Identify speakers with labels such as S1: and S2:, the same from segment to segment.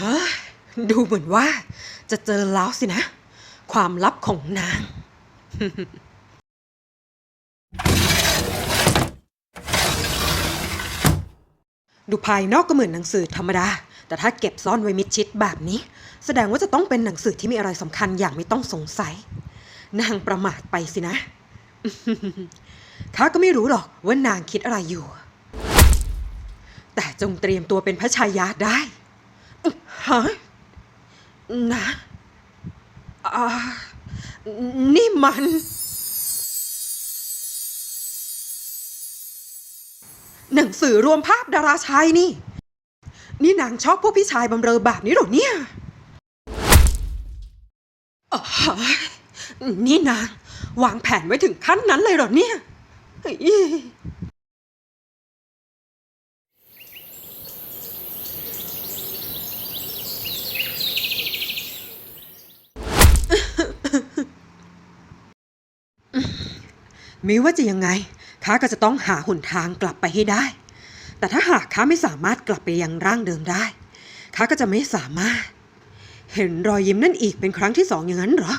S1: ฮะดูเหมือนว่าจะเจอแล้วสินะ ความลับของนาง ดูภายนอกก็เหมือนหนังสือธรรมดา แต่ถ้าเก็บซ่อนไว้มิดชิดแบบนี้ แสดงว่าจะต้องเป็นหนังสือที่มีอะไรสำคัญอย่างไม่ต้องสงสัย นางประมาทไปสินะข้าก็ไม่รู้หรอกว่านางคิดอะไรอยู่ แต่จงเตรียมตัวเป็นพระชายาได้ ฮะนะอ่านี่มัน หนังสือรวมภาพดาราชายนี่ นี่นางชอบพวกพี่ชายบำเรอแบบนี้หรอเนี่ยอ๋อนี่นางวางแผนไว้ถึงขั้นนั้นเลยหรอเนี่ย ไม่ว่าจะยังไงข้าก็จะต้องหาหนทางกลับไปให้ได้ แต่ถ้าหากข้าไม่สามารถกลับไปยังร่างเดิมได้ข้าก็จะไม่สามารถ เห็นรอยยิ้มนั่นอีกเป็นครั้งที่สองอย่างนั้นเหรอ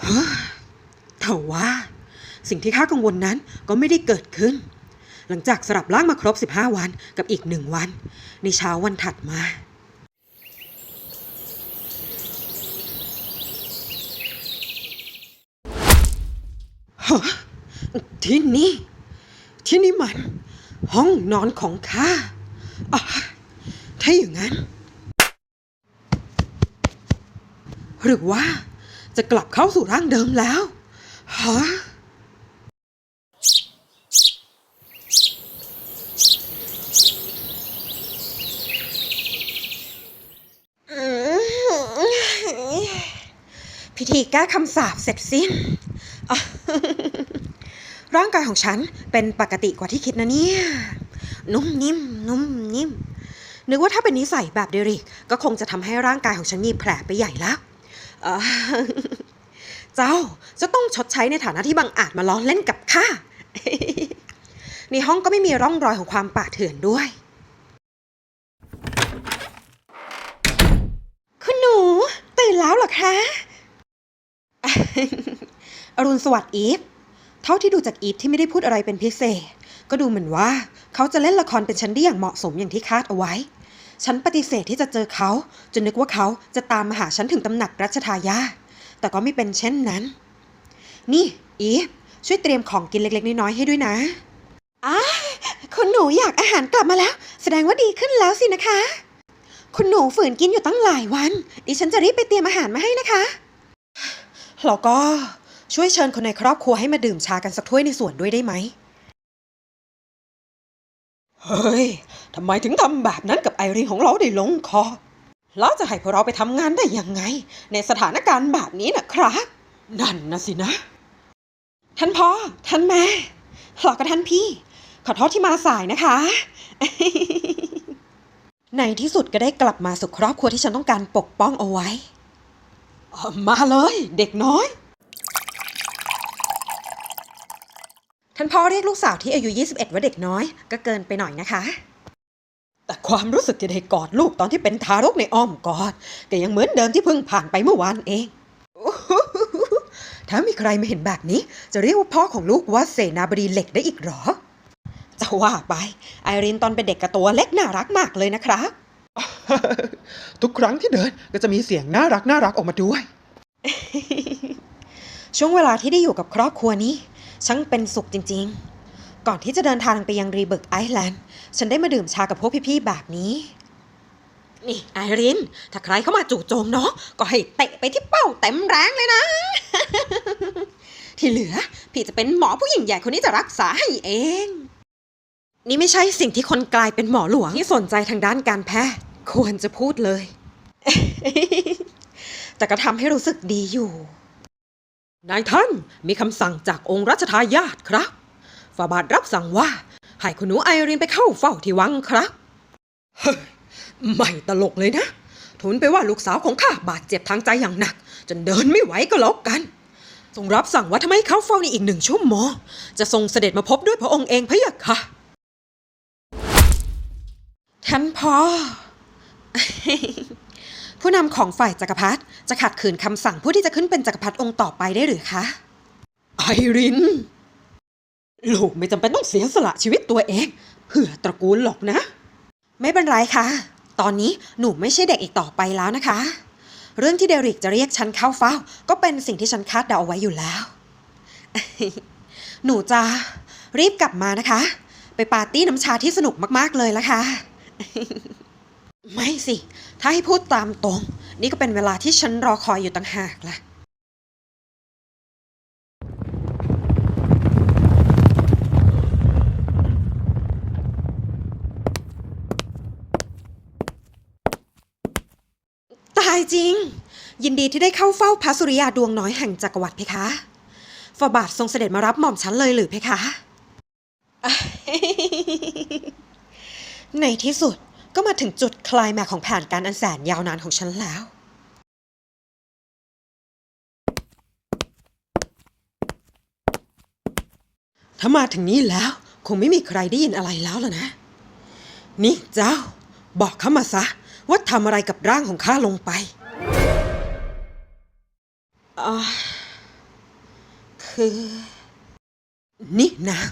S1: เฮ้อแต่ว่า สิ่งที่ข้ากังวลนั้นก็ไม่ได้เกิดขึ้น หลังจากสลับร่างมาครบ 15 วันกับอีกหนึ่งวัน ในเช้าวันถัดมา ที่นี่ ที่นี่มัน ห้องนอนของข้าถ้าอย่างนั้น หรือว่าจะกลับเข้าสู่ร่างเดิมแล้วฮะพิธีแก้คำสาปเสร็จสิ้น ร่างกายของฉันเป็นปกติกว่าที่คิดนะเนี่ย นุ่มนิ่ม นุ่มนิ่ม นึกว่าถ้าเป็นนิสัยแบบเดริก ก็คงจะทำให้ร่างกายของฉันมีแผลไปใหญ่แล้วเอ่อเจ้าจะต้องชดใช้ในฐานะที่บังอาจมาล้อเล่นกับข้า ในห้องก็ไม่มีร่องรอยของความป่าเถื่อนด้วย คุณหนูตื่นแล้วเหรอคะ อรุณสวัสดิ์อีฟ เท่าที่ดูจากอีฟที่ไม่ได้พูดอะไรเป็นพิเศษ ก็ดูเหมือนว่าเขาจะเล่นละครเป็นฉันได้อย่างเหมาะสมอย่างที่คาดเอาไว้ ฉันปฏิเสธที่จะเจอเขา จนนึกว่าเขาจะตามมาหาฉันถึงตำหนักรัชทายาแต่ก็ไม่เป็นเช่นนั้น นี่อีฟช่วยเตรียมของกินเล็ก ๆ น้อยๆให้ด้วยนะอ้าคุณหนูอยากอาหารกลับมาแล้ว แสดงว่าดีขึ้นแล้วสินะคะ คุณหนูฝืนกินอยู่ตั้งหลายวัน ดิฉันจะรีบไปเตรียมอาหารมาให้นะคะแล้วก็ ช่วยเชิญคนในครอบครัวให้มาดื่มชากันสักถ้วยในสวนด้วยได้ไหม เฮ้ย ทำไมถึงทำแบบนั้นกับไอรีนของเราได้ลงคอ แล้วจะให้พวกเราไปทำงานได้ยังไง ในสถานการณ์แบบนี้นะครับ นั่นนะสินะ ท่านพ่อ ท่านแม่หลอกกับท่านพี่ ขอโทษที่มาสายนะคะ ในที่สุดก็ได้กลับมาสู่ครอบครัวที่ฉันต้องการปกป้องเอาไว้ มาเลย เด็กน้อย ท่านพ่อเรียกลูกสาวที่อายุ 21 ว่าเด็กน้อย ก็เกินไปหน่อยนะคะ แต่ความรู้สึกที่ได้กอดลูกตอนที่เป็นทารกในอ้อมกอดก็ยังเหมือนเดิมที่เพิ่งผ่านไปเมื่อวานเอง ถ้ามีใครไม่เห็นแบบนี้ จะเรียกว่าพ่อของลูกว่าเสนาบดีเหล็กได้อีกเหรอ จะว่าไป ไอรินตอนเป็นเด็กกระตัวเล็กน่ารักมากเลยนะครับ
S2: ทุกครั้งที่เดินก็จะมีเสียงน่ารักน่ารักออกมาด้วย
S1: ช่วงเวลาที่ได้อยู่กับครอบครัวนี้ ช่างเป็นสุขจริงๆ ก่อนที่จะเดินทางไปยังรีเบิร์กไอแลนด์ ฉันได้มาดื่มชากับพวกพี่ๆแบบนี้ นี่ไอริน ถ้าใครเข้ามาจู่โจมเน้องก็ให้เตะไปที่เป้าเต็มแรงเลยนะ ที่เหลือ พี่จะเป็นหมอผู้หญิงใหญ่คนนี้จะรักษาให้เอง นี่ไม่ใช่สิ่งที่คนกลายเป็นหมอหลวงที่สนใจทางด้านการแพทย์ ควรจะพูดเลย แต่ก็ทำให้รู้สึกดีอยู่ นายท่านมีคำสั่งจากองค์รัชทายาทครับฝ่าบาทรับสั่งว่าให้คุณหนูไอรินไปเข้าเฝ้าที่วังครับเฮ้ยไม่ตลกเลยนะทุนไปว่าลูกสาวของข้าบาดเจ็บทางใจอย่างหนัก จนเดินไม่ไหวก็แล้วกันทรงรับสั่งว่าถ้าไมเข้าเฝ้าในอีกหนึ่งชั่วโมงจะทรงเสด็จมาพบด้วยพระองค์เองพะยะค่ะท่านพ่อ ผู้นำของฝ่ายจักรพรรดิจะขัดขืนคำสั่งผู้ที่จะขึ้นเป็นจักรพรรดิองค์ต่อไปได้หรือคะไอริน ลูกไม่จำเป็นต้องเสียสละชีวิตตัวเอง เพื่อตระกูลหรอกนะ ไม่เป็นไรค่ะ ตอนนี้หนูไม่ใช่เด็กอีกต่อไปแล้วนะคะ เรื่องที่เดริกจะเรียกฉันเข้าเฝ้า ก็เป็นสิ่งที่ฉันคาดเดาเอาไว้อยู่แล้ว หนูจะรีบกลับมานะคะ ไปปาร์ตี้น้ำชาที่สนุกมากๆเลยละค่ะ ไม่สิ ถ้าให้พูดตามตรง นี่ก็เป็นเวลาที่ฉันรอคอยอยู่ต่างหากล่ะ ตายจริง ยินดีที่ได้เข้าเฝ้าพระสุริยาดวงน้อยแห่งจักรวรรดิเพคะฝ่าบาททรงเสด็จมารับหม่อมฉันเลยหรือเพคะ ในที่สุด ก็มาถึงจุดคลายแม็กซ์ของแผนการอันแสนยาวนานของฉันแล้ว ถ้ามาถึงนี้แล้ว คงไม่มีใครได้ยินอะไรแล้วล่ะนะ นี่เจ้า บอกข้ามาซะ ว่าทำอะไรกับร่างของข้าลงไปอ่าคือนี่นาง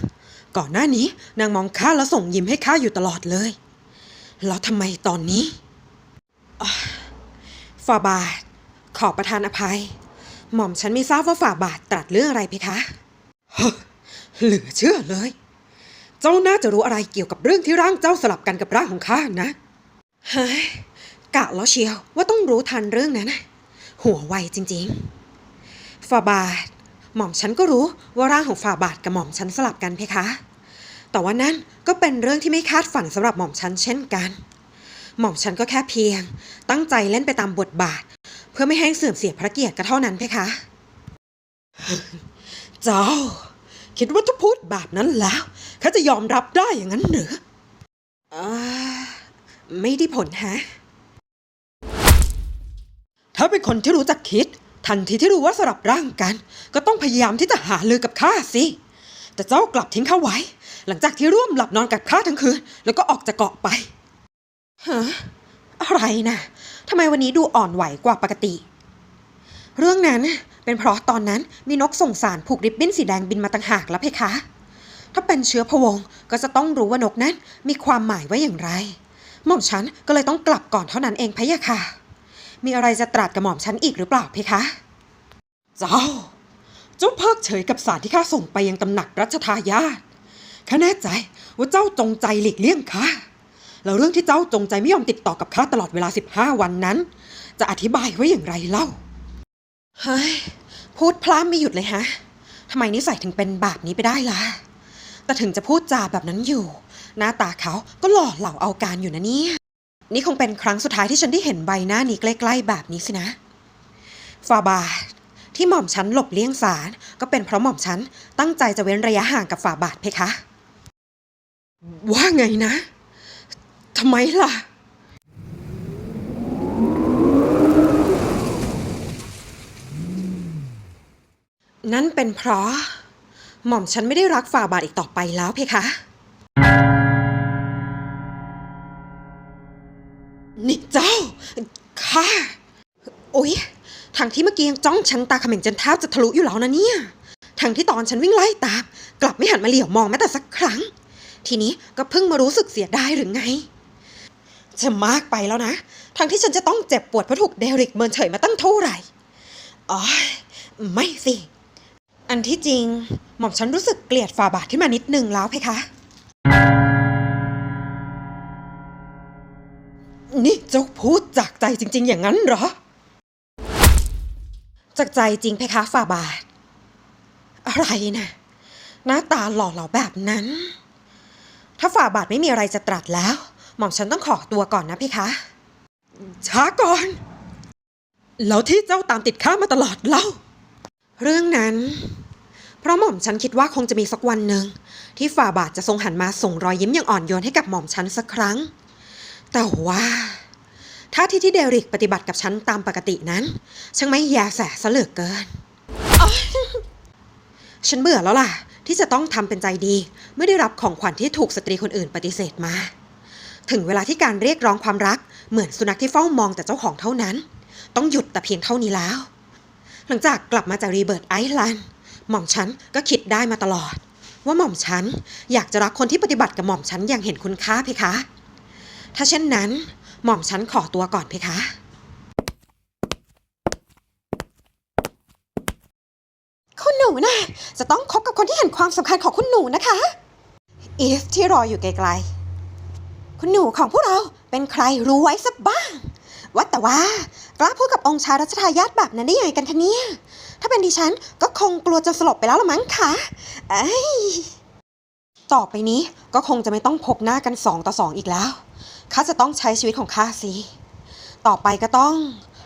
S1: ก่อนหน้านี้นางมองข้าแล้วส่งยิ้มให้ข้าอยู่ตลอดเลย แล้วทำไมตอนนี้ฝ่าบาท ขอประทานอภัย หม่อมฉันไม่ทราบว่าฝ่าบาทตรัสเรื่องอะไรเพคะเหลือเชื่อเลย เจ้าน่าจะรู้อะไรเกี่ยวกับเรื่องที่ร่างเจ้าสลับกันกับร่างของข้านะเฮ้กะแล้วเชียวว่าต้องรู้ทันเรื่องนั้นน่ะหัวไวจริงๆฝ่าบาท หม่อมฉันก็รู้ว่าร่างของฝ่าบาทกับหม่อมฉันสลับกันเพคะ แต่ว่านั่นก็เป็นเรื่องที่ไม่คาดฝันสำหรับหม่อมฉันเช่นกัน หม่อมฉันก็แค่เพียง ตั้งใจเล่นไปตามบทบาท เพื่อไม่ให้เสื่อมเสียพระเกียรติก็เท่านั้นเพคะ เจ้า คิดว่าถ้าพูดแบบนั้นแล้วเขาจะยอมรับได้อย่างนั้นเหรออไม่ได้ผลฮะ ถ้าเป็นคนที่รู้จักคิด ทันทีที่รู้ว่าสลับร่างกัน ก็ต้องพยายามที่จะหาลือกับข้าสิ แต่เจ้ากลับทิ้งข้าไว้ หลังจากที่ร่วมหลับนอนกับข้าทั้งคืน แล้วก็ออกจากเกาะไปฮะอะไรนะทำไมวันนี้ดูอ่อนไหวกว่าปกติ เรื่องนั้นเป็นเพราะตอนนั้นมีนกส่งสารผูกริบบิ้นสีแดงบินมาต่างหากแล้วเพคะ ถ้าเป็นเชื้อพวงก็จะต้องรู้ว่านกนั้นมีความหมายว่าอย่างไร หม่อมฉันก็เลยต้องกลับก่อนเท่านั้นเองพะยะค่ะ มีอะไรจะตรัสกับหม่อมฉันอีกหรือเปล่าเพคะ เจ้า เจ้าเพิกเฉยกับสารที่ข้าส่งไปยังตำหนักรัชทายาท ข้าแน่ใจว่าเจ้าจงใจหลีกเลี่ยงข้าแล้วเรื่องที่เจ้าจงใจไม่ยอมติดต่อกับข้าตลอดเวลา15วันนั้น จะอธิบายไว้อย่างไรเล่าเฮ้ยพูดพล่ำไม่หยุดเลยฮะทำไมนิสัยถึงเป็นแบบนี้ไปได้ล่ะ แต่ถึงจะพูดจาแบบนั้นอยู่ หน้าตาเขาก็หล่อเหล่าเอาการอยู่นะเนี่ยนี่คงเป็นครั้งสุดท้ายที่ฉันได้เห็นใบหน้านี้ใกล้ๆแบบนี้สินะฟาบาทที่หม่อมฉันหลบเลี่ยงสารก็เป็นเพราะหม่อมฉันตั้งใจจะเว้นระยะห่างกับฝ่าบาทเพคะ ว่าไงนะ ทำไมล่ะ นั่นเป็นเพราะ หม่อมฉันไม่ได้รักฝ่าบาทอีกต่อไปแล้วเพคะ นี่เจ้าค่ะโอ๊ยทางที่เมื่อกี้ยังจ้องฉันตาเขม่งจนแทบจะทะลุอยู่แล้วนะเนี่ยทางที่ตอนฉันวิ่งไล่ตาม กลับไม่หันมาเหลียวมองแม้แต่สักครั้ง ทีนี้ก็เพิ่งมารู้สึกเสียดายหรือไงจะมากไปแล้วนะทางที่ฉันจะต้องเจ็บปวดเพราะถูกเดริกเมินเฉยมาตั้งเท่าไหร่อ๋อไม่สิ อันที่จริง หม่อมฉันรู้สึกเกลียดฝ่าบาทขึ้นมานิดนึงแล้วเพคะ นี่เจ้าพูดจากใจจริง ๆ อย่างนั้นเหรอ จากใจจริงเพคะฝ่าบาท อะไรนะหน้าตาหล่อเหลาแบบนั้น ฝ่าบาทไม่มีอะไรจะตรัสแล้ว หม่อมฉันต้องขอตัวก่อนนะเพคะช้าก่อน แล้วที่เจ้าตามติดข้ามาตลอดเล่า เรื่องนั้น เพราะหม่อมฉันคิดว่าคงจะมีสักวันหนึ่ง ที่ฝ่าบาทจะทรงหันมาส่งรอยยิ้มอย่างอ่อนโยนให้กับหม่อมฉันสักครั้ง แต่ว่าท่าที่ที่เดริกปฏิบัติกับฉันตามปกตินั้น ช่างไม่แยแสซะเหลือเกิน ฉันเบื่อแล้วล่ะ ที่จะต้องทำเป็นใจดี เมื่อได้รับของขวัญที่ถูกสตรีคนอื่นปฏิเสธมา ถึงเวลาที่การเรียกร้องความรักเหมือนสุนัขที่เฝ้ามองแต่เจ้าของเท่านั้น ต้องหยุดแต่เพียงเท่านี้แล้ว หลังจากกลับมาจากรีเบิร์ตไอซ์แลนด์หม่อมฉันก็คิดได้มาตลอด ว่าหม่อมฉันอยากจะรักคนที่ปฏิบัติกับหม่อมฉันอย่างเห็นคุณค่าเพคะ ถ้าเช่นนั้น หม่อมฉันขอตัวก่อนเพคะ คุณห นูนะจะต้องคบกับคนที่เห็นความสำคัญของคุณหนูนะคะอีฟที่รออยู่ไกลๆ คุณหนูของพวกเราเป็นใครรู้ไว้สักบ้างว่าแต่ว่ากล้าพูดกับองค์ชายรัชทายาทแบบนั้นได้ยังไงกันคะเนี่ย ถ้าเป็นดิฉันก็คงกลัวจะสลบไปแล้วละมั้งคะเอ้ต่อไปนี้ก็คงจะไม่ต้องพบหน้ากันสองต่อสองอีกแล้วข้าจะต้องใช้ชีวิตของข้าสิ ต่อไปก็ต้อง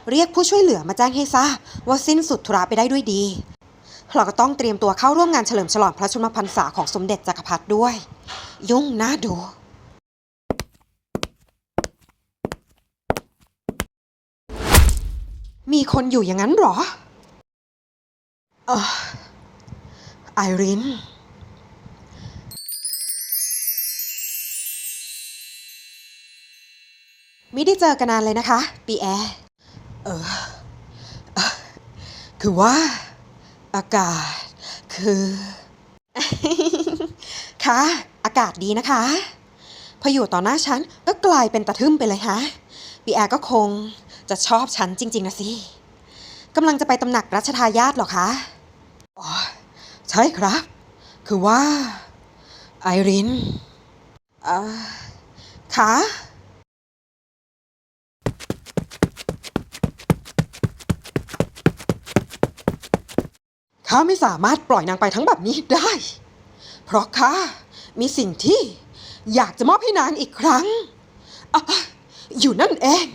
S1: เรียกผู้ช่วยเหลือมาแจ้งให้ทราบว่าสิ้นสุดธุระไปได้ด้วยดี เราก็ต้องเตรียมตัวเข้าร่วมงานเฉลิมฉลองพระชนมพรรษาของสมเด็จจักรพรรดิด้วย ยุ่งน่าดูมีคนอยู่อย่างนั้นหรอเออไอริน ไม่ได้เจอกันนานเลยนะคะ ปีแอ เออเออคือว่า อากาศ คือ ค่ะ อากาศดีนะคะ พออยู่ต่อหน้าฉันก็กลายเป็นตะทึ่มไปเลยฮะปีแอร์ก็คงจะชอบฉันจริง ๆ นะสิกำลังจะไปตำหนักรัชทายาทหรอคะอ๋อใช่ครับ คือว่า ไอรินอ่อค่ะ ข้าไม่สามารถปล่อยนางไปทั้งแบบนี้ได้ เพราะข้ามีสิ่งที่อยากจะมอบให้นางอีกครั้งออยู่นั่นเอง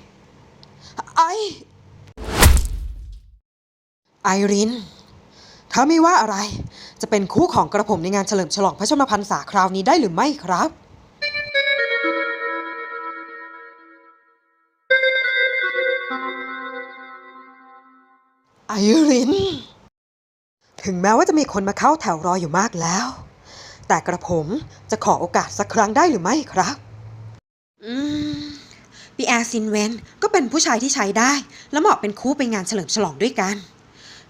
S1: ไอ ไอริน ถ้าไม่ว่าอะไร จะเป็นคู่ของกระผมในงานเฉลิมฉลองพระชนมพรรษาคราวนี้ได้หรือไม่ครับไอริน ถึงแม้ว่าจะมีคนมาเข้าแถวรออยู่มากแล้ว แต่กระผมจะขอโอกาสสักครั้งได้หรือไม่ครับ อืมปีแอร์ซินเวนก็เป็นผู้ชายที่ใช้ได้ และเหมาะเป็นคู่ไปงานเฉลิมฉลองด้วยกัน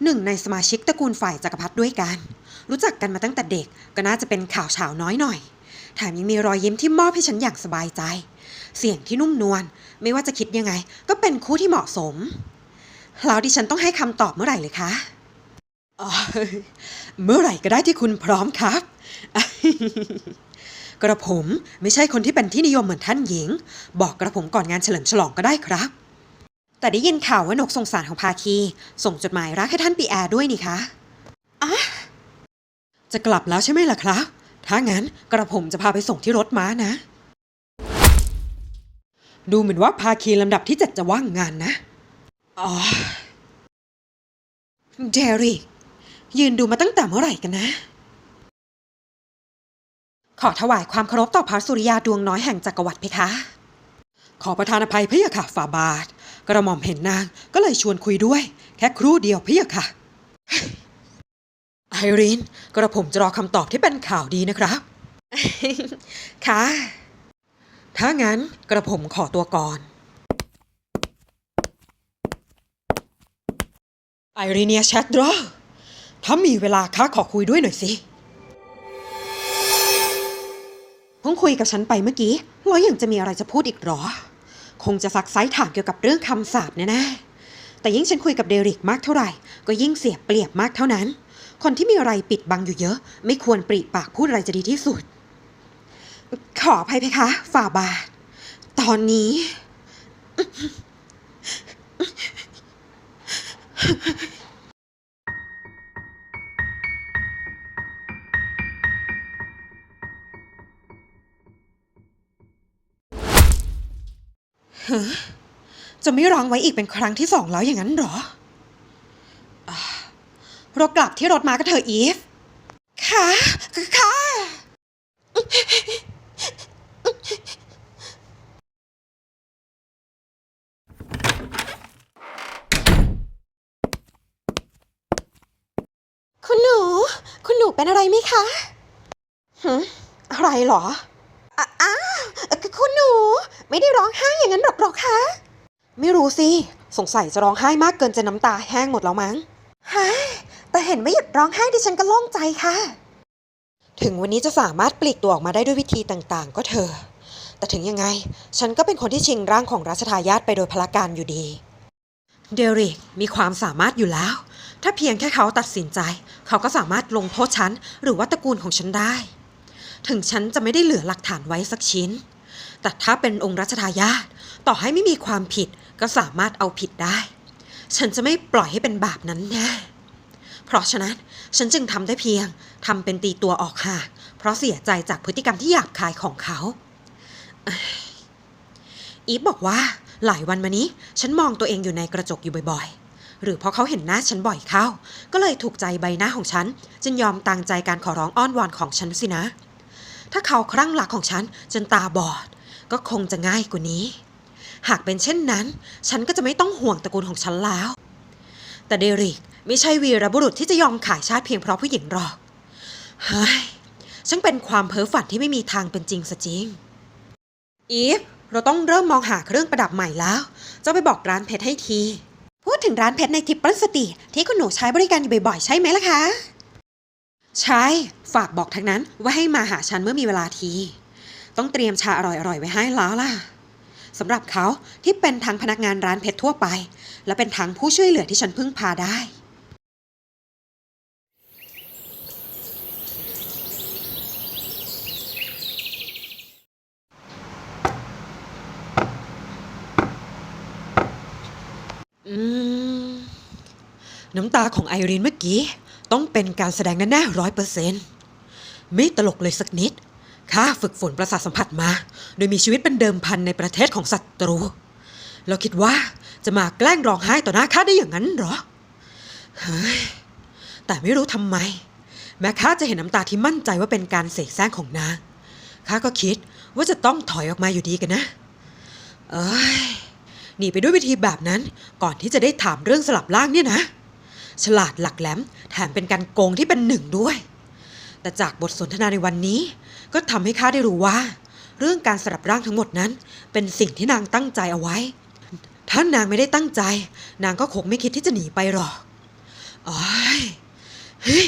S1: หนึ่งในสมาชิกตระกูลฝ่ายจักรพรรดิด้วยกัน รู้จักกันมาตั้งแต่เด็กก็น่าจะเป็นข่าวเฉาน้อยหน่อยแถมยังมีรอยยิ้มที่มอบให้ฉันอย่างสบายใจ เสียงที่นุ่มนวลไม่ว่าจะคิดยังไง ก็เป็นคู่ที่เหมาะสมแล้วดิฉันต้องให้คำตอบเมื่อไหร่เลยคะ เมื่อไหร่ก็ได้ที่คุณพร้อมครับ กระผมไม่ใช่คนที่เป็นที่นิยมเหมือนท่านหญิง บอกกระผมก่อนงานเฉลิมฉลองก็ได้ครับ แต่ได้ยินข่าวว่านกสงสารของภาคี ส่งจดหมายรักให้ท่านปีแอร์ด้วยนี่คะอะจะกลับแล้วใช่ไหมล่ะครับ ถ้างั้นกระผมจะพาไปส่งที่รถม้านะ ดูเหมือนว่าภาคีลำดับที่เจ็ดจะว่างงานนะ อ๋อเดริก ยืนดูมาตั้งแต่เมื่อไหร่กันนะ ขอถวายความเคารพต่อพระสุริยาดวงน้อยแห่งจักรวรรดิเพคะ ขอประทานอภัยพะยะค่ะฝ่าบาท กระหม่อมเห็นนางก็เลยชวนคุยด้วย แค่ครู่เดียวพะยะค่ะ ไอรีนกระผมจะรอคำตอบที่เป็นข่าวดีนะครับ ค่ะ ถ้างั้นกระผมขอตัวก่อนไอรีเนียแชทดรอ ถ้ามีเวลาข้าขอคุยด้วยหน่อยสิเพิ่งคุยกับฉันไปเมื่อกี้แล้วยังจะมีอะไรจะพูดอีกหรอ คงจะซักไซถามเกี่ยวกับเรื่องคำสาปแน่ๆแต่ยิ่งฉันคุยกับเดริกมากเท่าไหร่ ก็ยิ่งเสียเปรียบมากเท่านั้น คนที่มีอะไรปิดบังอยู่เยอะ ไม่ควรปริปากพูดอะไรจะดีที่สุด ขออภัยเพคะ ฝ่าบาท ตอนนี้ จะไม่ร้องไว้อีกเป็นครั้งที่สองแล้วอย่างนั้นหรอเรากลับที่รถมาก็เถออีฟ ค่ะ ค่ะเป็นอะไรไหมคะ หืมอะไรหรออะอ้าวคุณหนู ไม่ได้ร้องไห้อย่างนั้นหรอกหรอกคะ ไม่รู้สิ สงสัยจะร้องไห้มากเกินจะน้ำตาแห้งหมดแล้วมั้งฮะแต่เห็นไม่หยุดร้องไห้ดิฉันก็โล่งใจค่ะ ถึงวันนี้จะสามารถปลีกตัวออกมาได้ด้วยวิธีต่างๆ ก็เถอะ แต่ถึงยังไง ฉันก็เป็นคนที่ชิงร่างของรัชทายาทไปโดยพละการอยู่ดี เดริกมีความสามารถอยู่แล้ว ถ้าเพียงแค่เขาตัดสินใจ เขาก็สามารถลงโทษฉันหรือว่าตระกูลของฉันได้ ถึงฉันจะไม่ได้เหลือหลักฐานไว้สักชิ้น แต่ถ้าเป็นองค์รัชทายาทต่อให้ไม่มีความผิดก็สามารถเอาผิดได้ ฉันจะไม่ปล่อยให้เป็นบาปนั้นแน่เพราะฉะนั้นฉันจึงทำได้เพียงทำเป็นตีตัวออกห่างเพราะเสียใจจากพฤติกรรมที่หยาบคายของเขา อีฟบอกว่าหลายวันมานี้ ฉันมองตัวเองอยู่ในกระจกอยู่บ่อยๆ หรือเพราะเขาเห็นหน้าฉันบ่อยเข้า ก็เลยถูกใจใบหน้าของฉันจึงยอมตางใจการขอร้องอ้อนวอนของฉันสินะ ถ้าเขาครั่งรักของฉันจนตาบอด ก็คงจะง่ายกว่านี้ หากเป็นเช่นนั้น ฉันก็จะไม่ต้องห่วงตระกูลของฉันแล้ว แต่เดริกไม่ใช่วีรบุรุษที่จะยอมขายชาติเพียงเพราะผู้หญิงหรอกเฮ้ยช่างเป็นความเพ้อฝันที่ไม่มีทางเป็นจริงซะจริง อีฟ เราต้องเริ่มมองหาเครื่องประดับใหม่แล้ว เจ้าไปบอกร้านเพชรให้ที พูดถึงร้านเพชรในทิปเปิลสตรีทที่คุณหนูใช้บริการอยู่บ่อยๆ ใช่ไหมล่ะคะ ใช่ ฝากบอกทั้งนั้นว่าให้มาหาฉันเมื่อมีเวลาที ต้องเตรียมชาอร่อยๆไว้ให้แล้วล่ะสำหรับเขาที่เป็นทั้งพนักงานร้านเพชรทั่วไป และเป็นทั้งผู้ช่วยเหลือที่ฉันพึ่งพาได้อืมน้ำตาของไอรีนเมื่อกี้ ต้องเป็นการแสดงแน่ๆร้อยเปอร์เซนต์ไม่ตลกเลยสักนิด ข้าฝึกฝนประสาทสัมผัสมา โดยมีชีวิตเป็นเดิมพันในประเทศของศัตรู เราคิดว่าจะมาแกล้งร้องไห้ต่อหน้าข้าได้อย่างนั้นหรอเฮ้ยแต่ไม่รู้ทำไม แม้ข้าจะเห็นน้ำตาที่มั่นใจว่าเป็นการเสกแสร้งของนางข้าก็คิดว่าจะต้องถอยออกมาอยู่ดีกันนะ เอ้ยหนีไปด้วยวิธีแบบนั้นก่อนที่จะได้ถามเรื่องสลับร่างเนี่ยนะ ฉลาดหลักแหลมแถมเป็นการโกงที่เป็นหนึ่งด้วย แต่จากบทสนทนาในวันนี้ ก็ทำให้ข้าได้รู้ว่า เรื่องการสลับร่างทั้งหมดนั้น เป็นสิ่งที่นางตั้งใจเอาไว้ ถ้านางไม่ได้ตั้งใจ นางก็คงไม่คิดที่จะหนีไปหรอกอ้ายเฮ้ย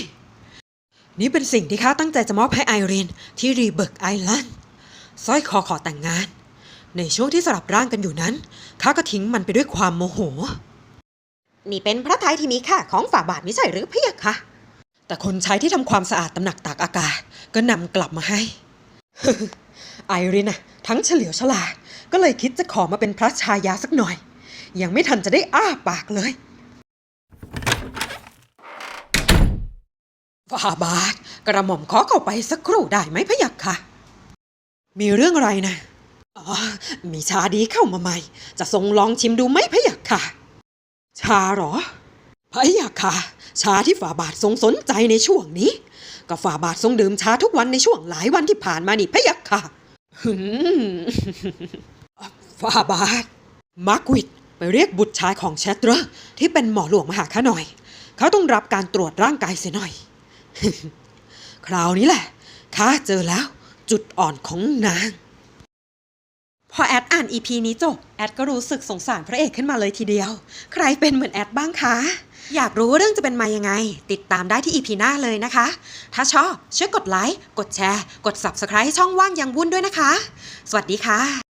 S1: นี่เป็นสิ่งที่ข้าตั้งใจจะมอบให้ไอรีนที่รีเบิร์กไอแลนด์สร้อยคอขอแต่งงาน ในช่วงที่สลับร่างกันอยู่นั้นข้าก็ทิ้งมันไปด้วยความโมโห นี่เป็นพระทัยที่มีค่าของฝ่าบาทไม่ใช่หรือเพียกคะ แต่คนใช้ที่ทำความสะอาดตำหนักตากอากาศ ก็นำกลับมาให้ ไอรินน่ะทั้งเฉลียวฉลาดก็เลยคิดจะขอมาเป็นพระชายาสักหน่อย ยังไม่ทันจะได้อ้าปากเลยฝ่าบาทกระหม่อมขอเข้าไปสักครู่ได้ไหมพะยักค่ะ มีเรื่องอะไรนะอ๋อมีชาดีเข้ามาใหม่ จะทรงลองชิมดูไหมพะยักค่ะ ชาหรอพะยักค่ะ ชาที่ฝ่าบาททรงสนใจในช่วงนี้ก็ฝ่าบาททรงดื่มชาทุกวันในช่วงหลายวันที่ผ่านมานี่พะยักค่ะฝ่าบาทมาร์กวิดไปเรียกบุตรชายของแชตเตอร์ที่เป็นหมอหลวงมาหาข้าหน่อย เขาต้องรับการตรวจร่างกายเสียหน่อย คราวนี้แหละข้าเจอแล้ว จุดอ่อนของนาง พอแอดอ่าน EP นี้จบ แอดก็รู้สึกสงสารพระเอกขึ้นมาเลยทีเดียว ใครเป็นเหมือนแอดบ้างคะ อยากรู้เรื่องจะเป็นมายังไง ติดตามได้ที่อีพีหน้าเลยนะคะ ถ้าชอบช่วยกดไลค์ กดแชร์ กด Subscribe ให้ช่องว่างยังวุ่นด้วยนะคะ สวัสดีค่ะ